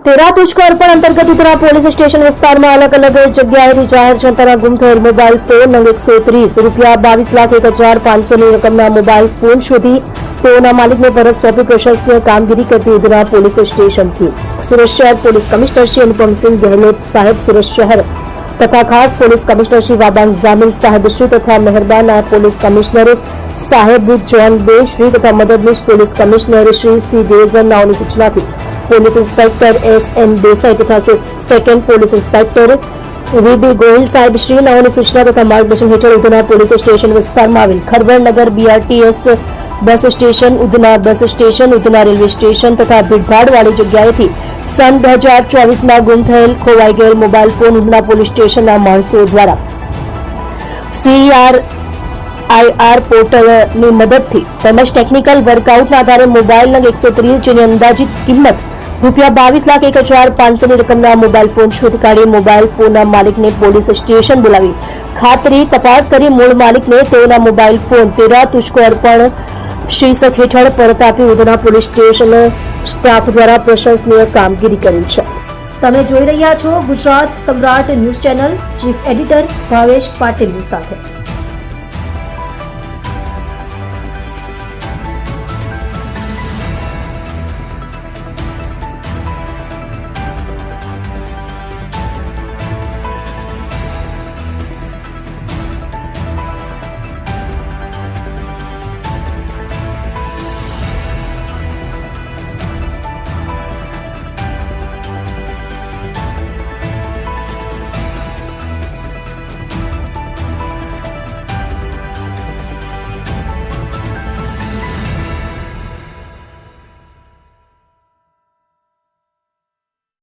તેરા તુજકો અર્પણ અંતર્ગત ઉત્તરા police station વિસ્તારમાં અલગ અલગ જગ્યાએથી જાહેર જનતાના ગુમ થયેલ મોબાઈલ ફોન નંગ એકસો ત્રીસ રૂપિયા બાવીસ લાખ એક હજાર પાંચસોની રકમના મોબાઈલ ફોન શોધી તેઓના માલિકને પરત સોંપી પ્રશંસનીય કામગીરી કરતી ઉધના પોલીસ સ્ટેશનથી સુરત શહેર પોલીસ કમિશનર શ્રી અનુપમસિંહ ગહેલોત સાહેબ સુરત શહેર તથા ખાસ પોલીસ કમિશનર શ્રી વાબાન જામીલ સાહેબ શ્રી તથા મહેરબાન નાયબ પોલીસ કમિશનર સાહેબ જોન બે શ્રી તથા મદદનીશ police commissioner Shri C ડેઝન નાઓની સૂચનાથી police inspector S N Desai તથા સે- second police inspector VB Gohil સાહેબ શ્રી નાઓની સૂચના તથા માર્ગદર્શન હેઠળ ઉધના પોલીસ સ્ટેશન વિસ્તારમાં આવેલ Kharbarnagar BRTS bus station Udhna bus station Udhna railway station તથા ભીડભાડવાળી જગ્યાએથી સન બે હજાર ચોવીસમાં ગુમ થયેલ ખોવાઈ ગયેલ મોબાઈલ ફોન ઉધના પોલીસ સ્ટેશનના માણસો દ્વારા સીઆર આઈઆર પોર્ટલની મદદથી તેમજ ટેકનિકલ વર્કઆઉટના આધારે મોબાઈલ નંગ એકસો ત્રીસ જેની અંદાજિત કિંમત રૂપિયા બાવીસ લાખ એક હજાર પાંચસોની રકમના મોબાઈલ ફોન શોધી કાઢી મોબાઈલ ફોનના માલિકને પોલીસ સ્ટેશન બોલાવી. ખાતરી તપાસ કરી મૂળ માલિકને તેઓના મોબાઈલ ફોન તેરા તુષ્કો અર્પણ શીર્ષક હેઠળ પરત આપી ઉધના પોલીસ સ્ટેશન સ્ટાફ દ્વારા પ્રશંસનીય કામગીરી કરી છે. તમે જોઈ રહ્યા છો Gujarat Samrat news channel chief editor Bhavesh પાટીલની સાથે.